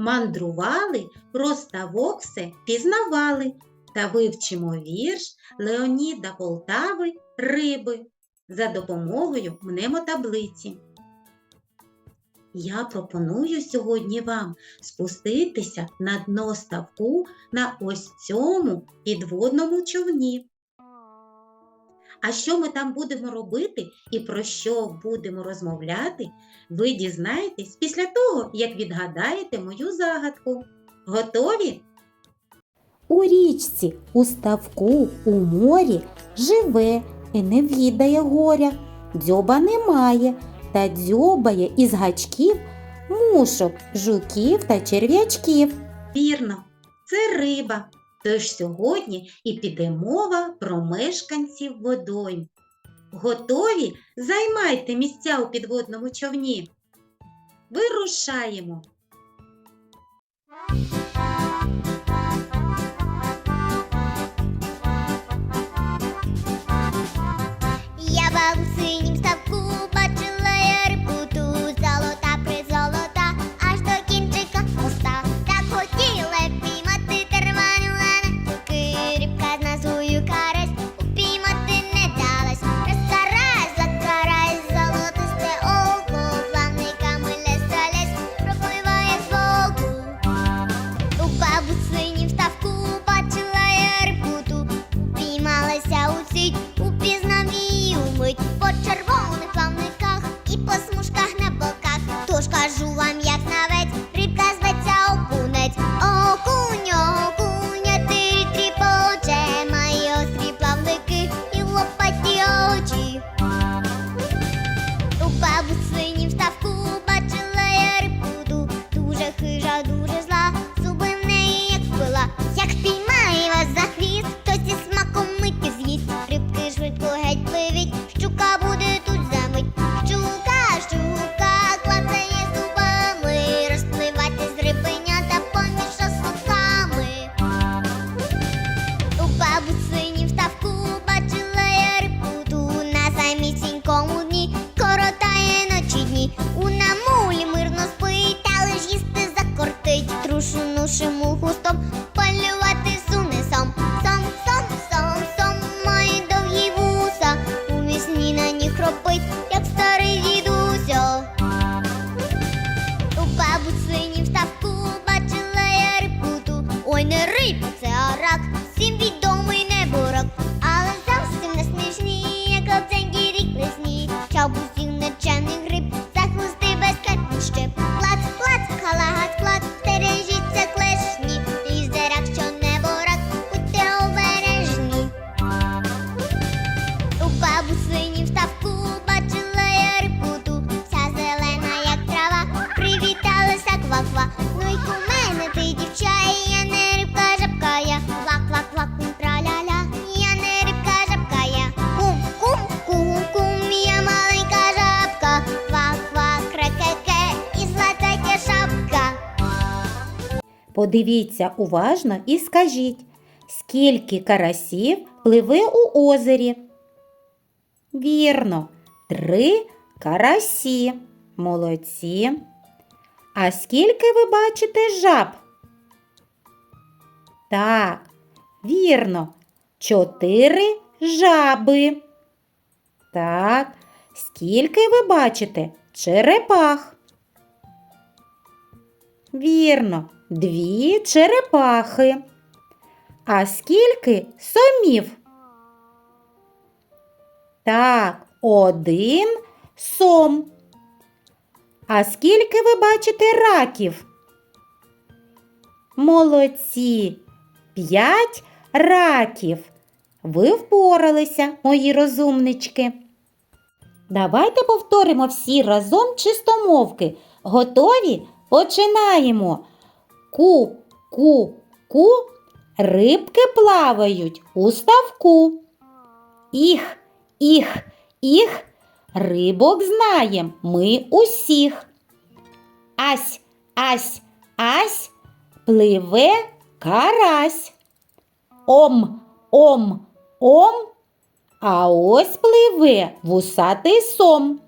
Мандрували, про ставок пізнавали. Та вивчимо вірш Леоніда Полтави Риби за допомогою мнемотаблиці. Я пропоную сьогодні вам спуститися на дно ставку на ось цьому підводному човні. А що ми там будемо робити і про що будемо розмовляти, ви дізнаєтесь після того, як відгадаєте мою загадку. Готові? У річці, у ставку, у морі живе і не відає горя. Дзьоба немає, та дзьобає із гачків мушок, жуків та черв'ячків. Вірно, це риба. Тож сьогодні і піде мова про мешканців водойм. Готові? Займайте місця у підводному човні. Вирушаємо. Я вам синім Ой, не рибка, це арак, всім відомий Подивіться уважно і скажіть, скільки карасів пливе у озері? Вірно, три карасі. Молодці. А скільки ви бачите жаб? Так, вірно, чотири жаби. Так, скільки ви бачите черепах? Вірно, дві черепахи. А скільки сомів? Так, один сом. А скільки ви бачите раків? Молодці. П'ять раків. Ви впоралися, мої розумнички. Давайте повторимо всі разом чистомовки. Готові? Починаємо. Ку, ку, ку, рибки плавають у ставку. Їх, їх, їх, рибок знаєм ми усіх. Ась, ась, ась, пливе карась. Ом, ом, ом, а ось пливе вусатий сом.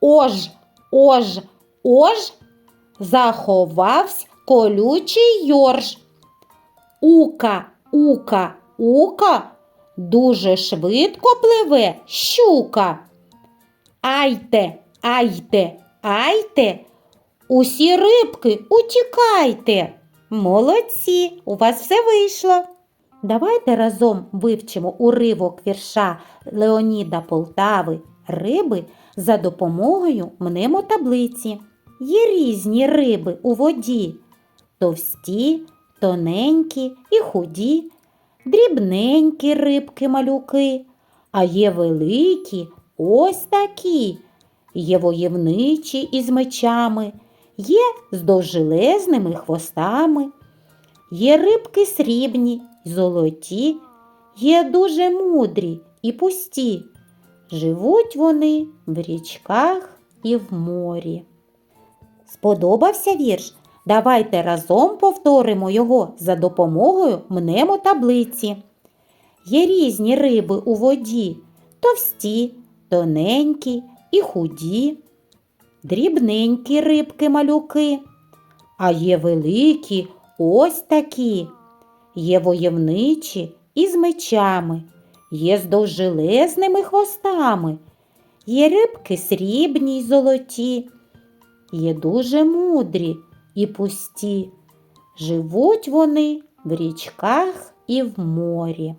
Ож, ож, ож, заховавсь колючий йорж. Ука, ука, ука, дуже швидко пливе щука. Айте, айте, айте, усі рибки утікайте. Молодці, у вас все вийшло. Давайте разом вивчимо уривок вірша Леоніда Полтави Риби за допомогою мнемотаблиці. Є різні риби у воді, товсті, тоненькі і худі, дрібненькі рибки малюки, а є великі ось такі. Є воєвничі із мечами, є з довжелезними хвостами, є рибки срібні золоті, є дуже мудрі і пусті. Живуть вони в річках і в морі. Сподобався вірш? Давайте разом повторимо його за допомогою мнемотаблиці. Є різні риби у воді, товсті, тоненькі і худі, дрібненькі рибки малюки, а є великі ось такі, є воєвничі із мечами, є з довжелезними хвостами, є рибки срібні й золоті, є дуже мудрі і пусті. Живуть вони в річках і в морі.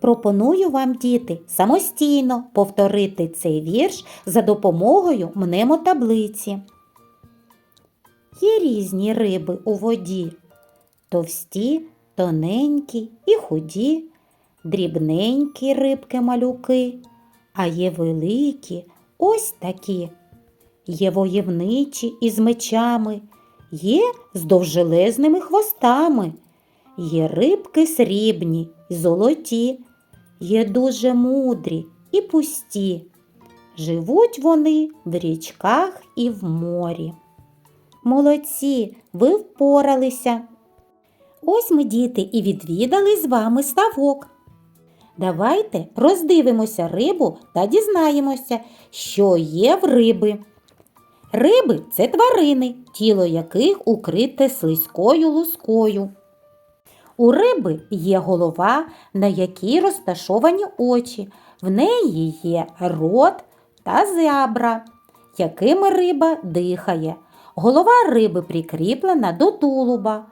Пропоную вам, діти, самостійно повторити цей вірш за допомогою мнемотаблиці. Є різні риби у воді, товсті, тоненькі і худі, дрібненькі рибки малюки, а є великі ось такі. Є воєвничі із мечами, є з довжелезними хвостами, є рибки срібні й золоті, є дуже мудрі і пусті. Живуть вони в річках і в морі. Молодці, ви впоралися. Ось ми, діти, і відвідали з вами ставок. Давайте роздивимося рибу та дізнаємося, що є в риби. Риби це тварини, тіло яких укрите слизькою лускою. У риби є голова, на якій розташовані очі. В неї є рот та зябра, якими риба дихає. Голова риби прикріплена до тулуба.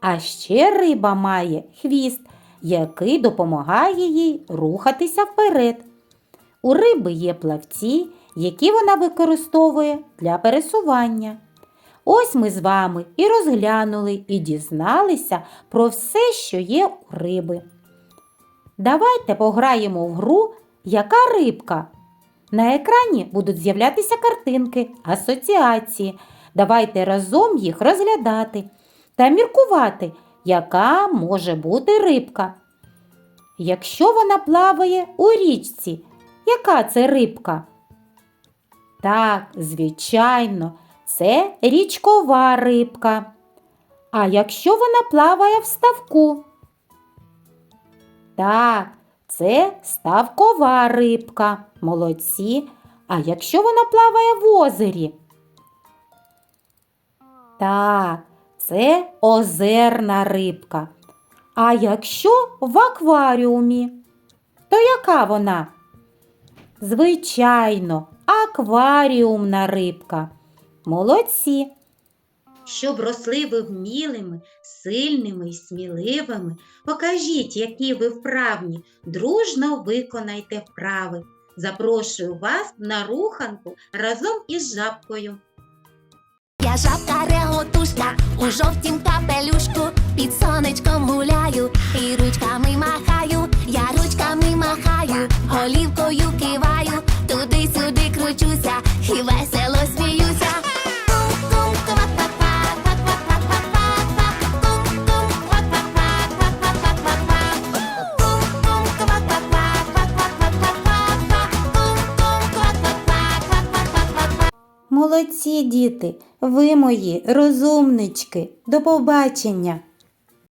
А ще риба має хвіст, який допомагає їй рухатися вперед. У риби є плавці, які вона використовує для пересування. Ось ми з вами і розглянули, і дізналися про все, що є у риби. Давайте пограємо в гру Яка рибка? На екрані будуть з'являтися картинки, асоціації. Давайте разом їх розглядати та міркувати, яка може бути рибка. Якщо вона плаває у річці, яка це рибка? Так, звичайно, це річкова рибка. А якщо вона плаває в ставку? Так, це ставкова рибка. Молодці. А якщо вона плаває в озері? Так, це озерна рибка. А якщо в акваріумі, то яка вона? Звичайно, акваріумна рибка. Молодці. Щоб росли ви вмілими, сильними і сміливими, покажіть, які ви вправні, дружно виконайте вправи. Запрошую вас на руханку разом із жабкою. Я жабка реготушка у жовтім капелюшку, під сонечком гуляю і ручками махаю, я ручками махаю, голівкою киваю, туди-сюди кручуся і весело сміюся. Молодці діти, ви мої розумнички. До побачення!